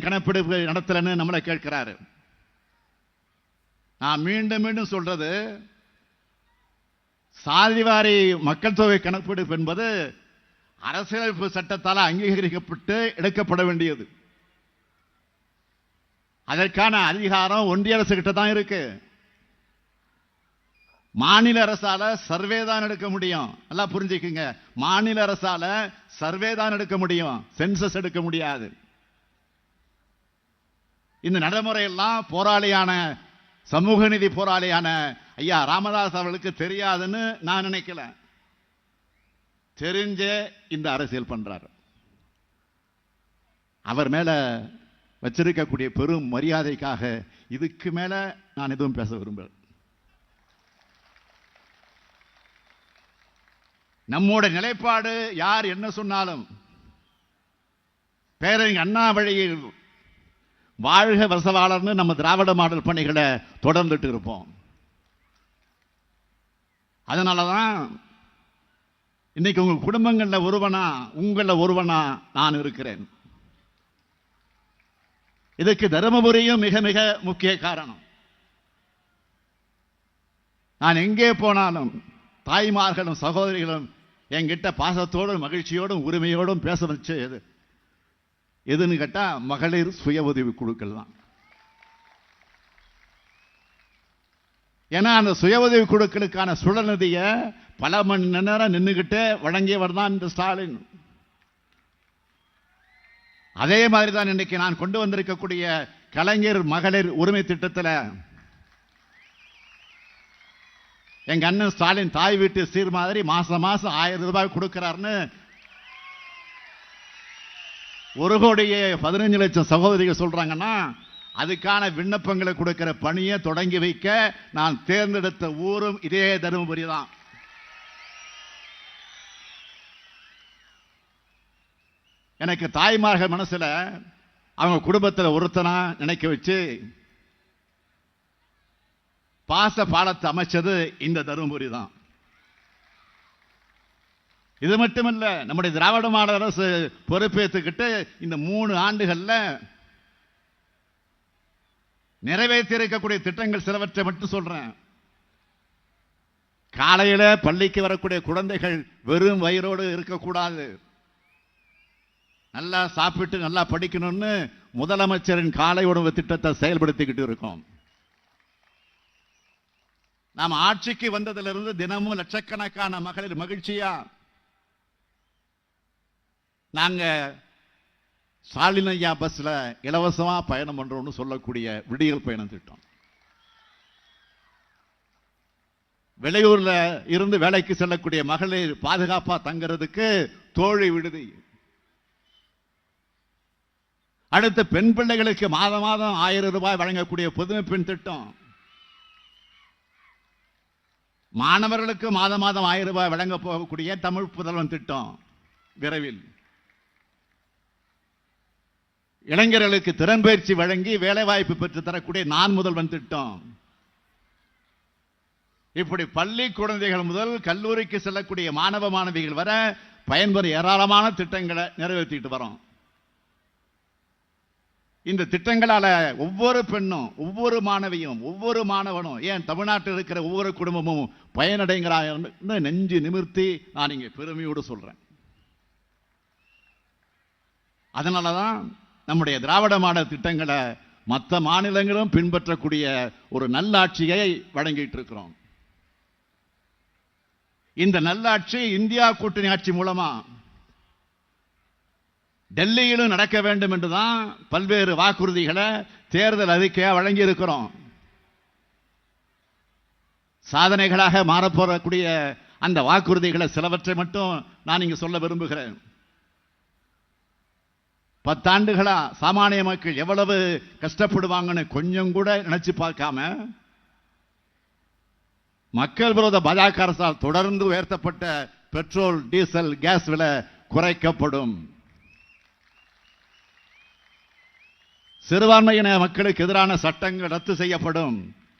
கணப்பெடுப்பு நடத்தலைன்னு நம்மளை கேட்கிறாரு. நான் மீண்டும் மீண்டும் சொல்றது சாதிவாரி மக்கள் தொகை கணக்கெடுப்பு என்பது அரசியலமைப்பு சட்டத்தால் அங்கீகரிக்கப்பட்டு எடுக்கப்பட வேண்டியது. அதற்கான அதிகாரம் ஒன்றிய அரசு கிட்ட தான் இருக்கு. மாநில அரசால சர்வே தான் எடுக்க முடியும். நல்லா புரிஞ்சுக்குங்க. மாநில அரசால சர்வே தான் எடுக்க முடியும். சென்சஸ் எடுக்க முடியாது. இந்த நடைமுறையெல்லாம் போராளியான சமூக நீதி போராளியான ஐயா ராமதாஸ் அவர்களுக்கு தெரியாதுன்னு நான் நினைக்கல. தெரிஞ்சே இந்த அரசியல் பண்றாரு. அவர் மேல வச்சிருக்கக்கூடிய பெரும் மரியாதைக்காக இதுக்கு மேல நான் எதுவும் பேச விரும்புகிறேன் நம்மோட நிலைப்பாடு யார் என்ன சொன்னாலும் பேரறிஞர் அண்ணா வழியில் வாழ்க வசவாளர்னு நம்ம திராவிட மாடல் பணிகளை தொடர்ந்துட்டு இருப்போம். அதனால தான் இன்னைக்கு உங்கள் குடும்பங்களில் ஒருவனா உங்களில் ஒருவனா நான் இருக்கிறேன். இதுக்கு தருமபுரியும் மிக மிக முக்கிய காரணம். நான் எங்கே போனாலும் தாய்மார்களும் சகோதரிகளும் என்கிட்ட பாசத்தோடும் மகிழ்ச்சியோடும் உரிமையோடும் பேச வச்சு எதுன்னு கேட்டால் மகளிர் சுய உதவி குழுக்கள் தான். ஏன்னா அந்த சுய உதவி குழுக்களுக்கான சுழநிதியை பல மணி நேரம் நின்றுகிட்டே வழங்கியவர் தான் இந்த ஸ்டாலின். அதே மாதிரி தான் இன்னைக்கு நான் கொண்டு வந்திருக்கக்கூடிய கலைஞர் மகளிர் உரிமை திட்டத்தில் எங்க அண்ணன் ஸ்டாலின் தாய் வீட்டு சீர் மாதிரி மாசம் மாசம் ஆயிரம் ரூபாய் கொடுக்கிறாருன்னு ஒரு கோடியே பதினஞ்சு லட்சம் சகோதரிகள் சொல்கிறாங்கன்னா அதுக்கான விண்ணப்பங்களை கொடுக்கிற பணியை தொடங்கி வைக்க நான் தேர்ந்தெடுத்த ஊரும் இதே தருமபுரி தான். எனக்கு தாய்மார்கள் மனசில் அவங்க குடும்பத்தில் ஒருத்தனா நினைக்க வச்சு பாச பாலத்தை அமைச்சது இந்த தருமபுரி தான். இது மட்டுமல்ல நம்முடைய திராவிட மாடல் அரசு பொறுப்பேற்றுக்கிட்டு இந்த மூணு ஆண்டுகளில் நிறைவேற்றியிருக்கக்கூடிய திட்டங்கள் சிலவற்றை மட்டும் சொல்கிறேன் காலையில் பள்ளிக்கு வரக்கூடிய குழந்தைகள் வெறும் வயிறோடு இருக்கக்கூடாது. நல்லா சாப்பிட்டு நல்லா படிக்கணும்னு முதலமைச்சரின் காலை உணவு திட்டத்தை செயல்படுத்திக்கிட்டு இருக்கோம். நாம் ஆட்சிக்கு வந்ததிலிருந்து தினமும் லட்சக்கணக்கான மகளிர் மகிழ்ச்சியா நாங்கள் ஸ்டாலின் ஐயா பஸ்ஸில் இலவசமாக பயணம் பண்ணுறோம்னு சொல்லக்கூடிய விடியல் பயணம் திட்டம். வெளியூர்ல இருந்து வேலைக்கு செல்லக்கூடிய மகளிர் பாதுகாப்பாக தங்கிறதுக்கு தோழி விடுதி. அடுத்து பெண் பிள்ளைகளுக்கு மாதம் மாதம் ஆயிரம் ரூபாய் வழங்கக்கூடிய புதுமை பெண் திட்டம். மாணவர்களுக்கு மாதம் மாதம் ஆயிரம் ரூபாய் வழங்க போகக்கூடிய தமிழ் புதல்வன் திட்டம் விரைவில். இளைஞர்களுக்கு திறன் பயிற்சி வழங்கி வேலைவாய்ப்பு பெற்று தரக்கூடிய நான் முதல்வன் திட்டம். இப்படி பள்ளி குழந்தைகள் முதல் கல்லூரிக்கு செல்லக்கூடிய மாணவ மாணவிகள் வர பயன்பெறும் ஏராளமான திட்டங்களை நிறைவேற்றிட்டு வரோம். இந்த திட்டங்களால ஒவ்வொரு பெண்ணும் ஒவ்வொரு மாணவியும் ஒவ்வொரு மாணவனும் ஏன் தமிழ்நாட்டில் இருக்கிற ஒவ்வொரு குடும்பமும் பயனடைங்கிறாங்க நெஞ்சு நிமிர்த்தி நான் இங்கே பெருமையோடு சொல்றேன். அதனாலதான் நம்முடைய திராவிட மாடல் திட்டங்களை மற்ற மாநிலங்களும் பின்பற்றக்கூடிய ஒரு நல்லாட்சியை வழங்கிட்டு இருக்கிறோம். இந்த நல்லாட்சி இந்தியா கூட்டணி ஆட்சி மூலமா டெல்லியிலும் நடக்க வேண்டும் என்றுதான் பல்வேறு வாக்குறுதிகளை தேர்தல் அறிக்கையாக வழங்கி இருக்கிறோம் சாதனைகளாக மாறப்போறக்கூடிய அந்த வாக்குறுதிகளை சிலவற்றை மட்டும் நான் இங்கு சொல்ல விரும்புகிறேன். பத்தாண்டுகளா சாமானிய மக்கள் எவ்வளவு கஷ்டப்படுவாங்கன்னு கொஞ்சம் கூட நினைச்சு பார்க்காம மக்கள் விரோத பாஜக அரசால் தொடர்ந்து உயர்த்தப்பட்ட பெட்ரோல் டீசல் கேஸ் விலை குறைக்கப்படும். சிறுபான்மையின மக்களுக்கு எதிரான சட்டங்கள் ரத்து செய்யப்படும்.